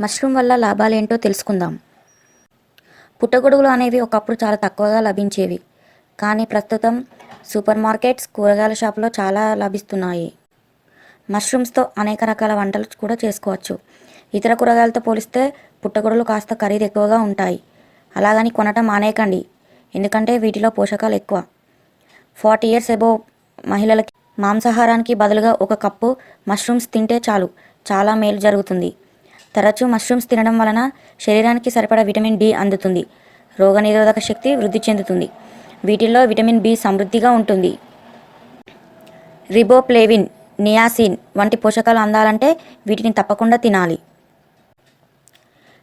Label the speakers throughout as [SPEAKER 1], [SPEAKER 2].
[SPEAKER 1] Mushroom వల్ల లాభాలేంటో తెలుసుకుందాం. పుట్టగొడుగులు అనేవి ఒకప్పుడు చాలా తక్కువగా లభించేవి. కానీ ప్రస్తుతం సూపర్ మార్కెట్స్ కూరగాయల షాపులో చాలా లభిస్తున్నాయి. మష్రూమ్స్తో అనేక రకాల వంటలు కూడా చేసుకోవచ్చు. ఇతర కూరగాయలతో పోలిస్తే పుట్టగొడుగులు కాస్త ఖరీదు ఎక్కువగా ఉంటాయి. అలాగని కొనటం మానేయకండి. ఎందుకంటే వీటిలో పోషకాలు ఎక్కువ. ఫార్టీ ఇయర్స్ ఎబో మహిళలకి మాంసాహారానికి బదులుగా ఒక కప్పు మష్రూమ్స్ తింటే చాలు. చాలా మేలు జరుగుతుంది. తరచూ మష్రూమ్స్ తినడం వలన శరీరానికి సరిపడా విటమిన్ డి అందుతుంది. రోగనిరోధక శక్తి వృద్ధి చెందుతుంది. వీటిల్లో విటమిన్ బి సమృద్ధిగా ఉంటుంది. రిబోప్లేవిన్ నియాసిన్ వంటి పోషకాలు అందాలంటే వీటిని తప్పకుండా తినాలి.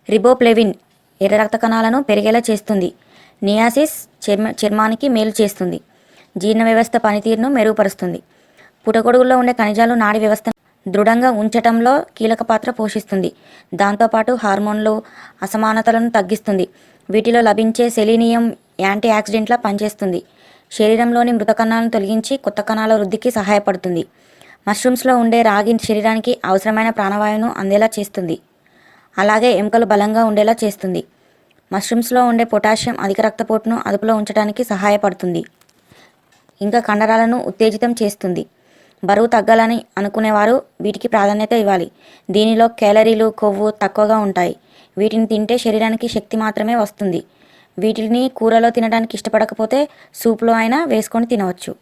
[SPEAKER 1] రిబోప్లేవిన్ ఎర్ర రక్త కణాలను పెరిగేలా చేస్తుంది. నియాసిస్ చర్మ చర్మానికి మేలు చేస్తుంది. జీర్ణ వ్యవస్థ పనితీరును మెరుగుపరుస్తుంది. పుటగొడుగుల్లో ఉండే ఖనిజాలు నాడి వ్యవస్థ దృఢంగా ఉంచటంలో కీలక పాత్ర పోషిస్తుంది. దాంతోపాటు హార్మోన్లు అసమానతలను తగ్గిస్తుంది. వీటిలో లభించే సెలీనియం యాంటీ ఆక్సిడెంట్లా పనిచేస్తుంది. శరీరంలోని మృత కణాలను తొలగించి కొత్త కణాల వృద్ధికి సహాయపడుతుంది. మష్రూమ్స్లో ఉండే రాగి శరీరానికి అవసరమైన ప్రాణవాయువును అందేలా చేస్తుంది. అలాగే ఎముకలు బలంగా ఉండేలా చేస్తుంది. మష్రూమ్స్లో ఉండే పొటాషియం అధిక రక్తపోటును అదుపులో ఉంచడానికి సహాయపడుతుంది. ఇంకా కండరాలను ఉత్తేజితం చేస్తుంది. బరువు తగ్గాలని అనుకునేవారు వీటికి ప్రాధాన్యత ఇవ్వాలి. దీనిలో క్యాలరీలు కొవ్వు తక్కువగా ఉంటాయి. వీటిని తింటే శరీరానికి శక్తి మాత్రమే వస్తుంది. వీటిని కూరలో తినడానికి ఇష్టపడకపోతే సూప్లో అయినా వేసుకొని తినవచ్చు.